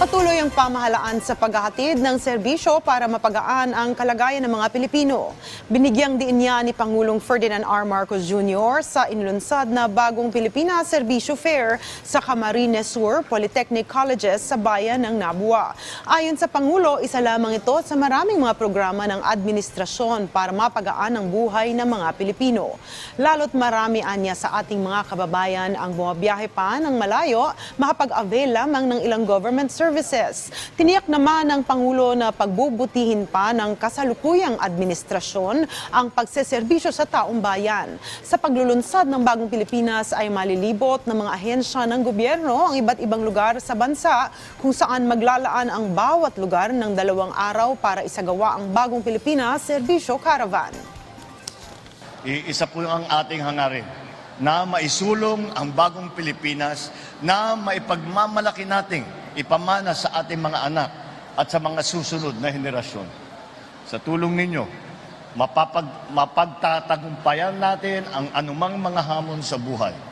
Patuloy ang pamahalaan sa paghahatid ng serbisyo para mapagaan ang kalagayan ng mga Pilipino. Binigyang diin niya ni Pangulong Ferdinand R. Marcos Jr. sa inlunsad na bagong Pilipinas Serbisyo Fair sa Camarines Sur Polytechnic Colleges sa bayan ng Nabua. Ayon sa Pangulo, isa lamang ito sa maraming mga programa ng administrasyon para mapagaan ang buhay ng mga Pilipino. Lalo't marami anya sa ating mga kababayan ang bumabiyahe pa ng malayo, makapag-avail lamang ng ilang government services. Tiniyak naman ng Pangulo na pagbubutihin pa ng kasalukuyang administrasyon ang pagseserbisyo sa taong bayan. Sa paglulunsad ng Bagong Pilipinas ay malilibot ng mga ahensya ng gobyerno ang iba't ibang lugar sa bansa kung saan maglalaan ang bawat lugar ng dalawang araw para isagawa ang Bagong Pilipinas Serbisyo Caravan. Isa po ang ating hangarin na maisulong ang bagong Pilipinas na maipagmamalaki nating ipamana sa ating mga anak at sa mga susunod na henerasyon. Sa tulong ninyo, mapapag, mapagtatagumpayan natin ang anumang mga hamon sa buhay